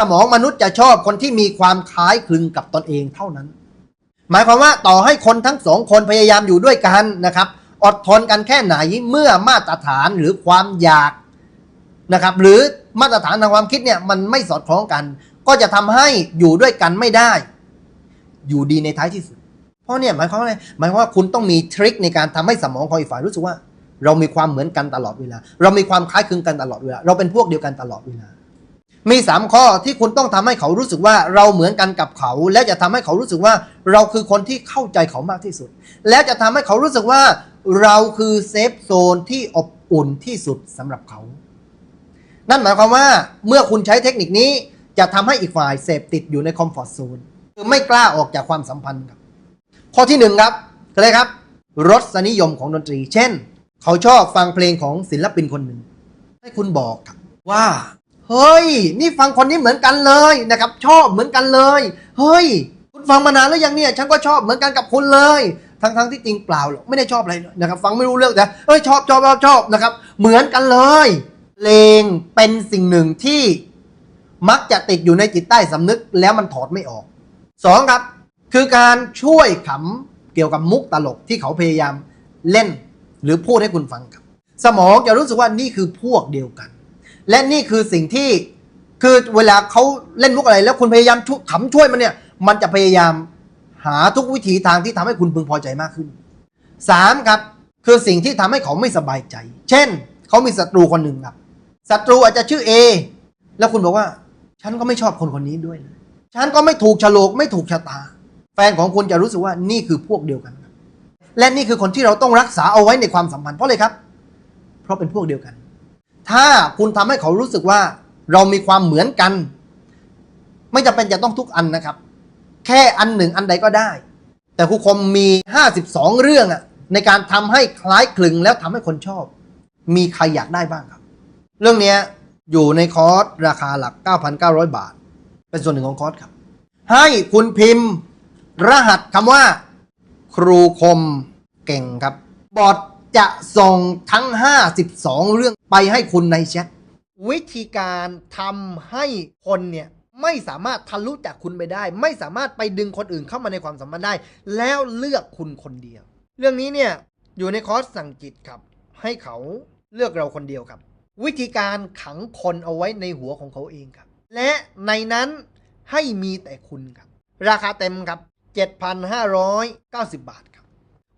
สมองมนุษย์จะชอบคนที่มีความคล้ายคลึงกับตนเองเท่านั้น หมายความว่าต่อให้คนทั้งสองคนพยายามอยู่ด้วยกันนะครับ อดทนกันแค่ไหนเมื่อมาตรฐานหรือความอยากนะครับ หรือมาตรฐานทางความคิดเนี่ยมันไม่สอดคล้องกัน ก็จะทำให้อยู่ด้วยกันไม่ได้ อยู่ดีในท้ายที่สุด เพราะเนี่ยหมายความว่าอะไรหมายความว่าคุณต้องมีทริคในการทำให้สมองของอีกฝ่ายรู้สึกว่า เรามีความเหมือนกันตลอดเวลา เรามีความคล้ายคลึงกันตลอดเวลา เราเป็นพวกเดียวกันตลอดเวลา มีสามข้อที่คุณต้องทำให้เขารู้สึกว่าเราเหมือนกันกับเขา และจะทำให้เขารู้สึกว่าเราคือคนที่เข้าใจเขามากที่สุด แล้วจะทำให้เขารู้สึกว่าเราคือเซฟโซนที่อบอุ่นที่สุดสำหรับเขา นั่นหมายความว่าเมื่อคุณใช้เทคนิคนี้จะทำให้อีกฝ่ายเสพติดอยู่ในคอมฟอร์ทโซนคือไม่กล้าออกจากความสัมพันธ์ครับ ข้อที่หนึ่งครับคืออะไรครับ รสนิยมของดนตรี เช่น เขาชอบฟังเพลงของศิลปินคนหนึ่ง ให้คุณบอกครับว่า เฮ้ย นี่ฟังคนนี้เหมือนกันเลยนะครับ ชอบเหมือนกันเลย เฮ้ย คุณฟังมานานแล้วยังเนี่ยฉันก็ชอบเหมือนกันกับคุณเลย ทั้งๆที่จริงเปล่าหรอกไม่ได้ชอบอะไรเลยนะครับ ฟังไม่รู้เรื่องแต่เฮ้ยชอบชอบชอบชอบนะครับ เหมือนกันเลยเพลงเป็นสิ่งหนึ่งที่มักจะติดอยู่ในจิตใต้สำนึกแล้วมันถอดไม่ออกสองครับ คือการช่วยขำเกี่ยวกับมุกตลกที่เขาพยายามเล่น หรือพูดให้คุณฟังครับ สมองจะรู้สึกว่านี่คือพวกเดียวกัน และนี่คือสิ่งที่คือเวลาเขาเล่นมุกอะไร แล้วคุณพยายามช่วยขำช่วยมันเนี่ย มันจะพยายามหาทุกวิถีทางที่ทำให้คุณพึงพอใจมากขึ้นสามครับ คือสิ่งที่ทำให้เขาไม่สบายใจ เช่น เขามีศัตรูคนหนึ่งครับศัตรูอาจจะชื่อ A แล้วคุณบอกว่า ฉันก็ไม่ชอบคนคนนี้ด้วยฉันก็ไม่ถูกฉลกไม่ถูกชะตา แฟนของคุณจะรู้สึกว่านี่คือพวกเดียวกัน และนี่คือคนที่เราต้องรักษาเอาไว้ในความสัมพันธ์เพราะอะไรครับ เพราะเป็นพวกเดียวกัน ถ้าคุณทำให้เขารู้สึกว่าเรามีความเหมือนกัน ไม่จำเป็นจะต้องทุกอันนะครับ แค่อันหนึ่งอันใดก็ได้ แต่ครูคมมี 52 เรื่องอะในการทำให้คล้ายคลึงแล้วทำให้คนชอบ มีใครอยากได้บ้างครับ เรื่องนี้อยู่ในคอร์สราคาหลัก 9,900 บาท เป็นส่วนหนึ่งของคอร์สครับ ให้คุณพิมพ์ รหัสคำว่า ครูคมเก่งครับ บอท จะส่งทั้ง 52 เรื่องไปให้คุณในแชทวิธีการทำให้คนเนี่ยไม่สามารถทะลุจากคุณไปได้ ไม่สามารถไปดึงคนอื่นเข้ามาในความสัมพันธ์ได้ แล้วเลือกคุณคนเดียว เรื่องนี้เนี่ยอยู่ในคอร์สสั่งจิตครับ ให้เขาเลือกเราคนเดียวครับ วิธีการขังคนเอาไว้ในหัวของเขาเองครับ และในนั้นให้มีแต่คุณครับ ราคาเต็มครับ 7,590 บาท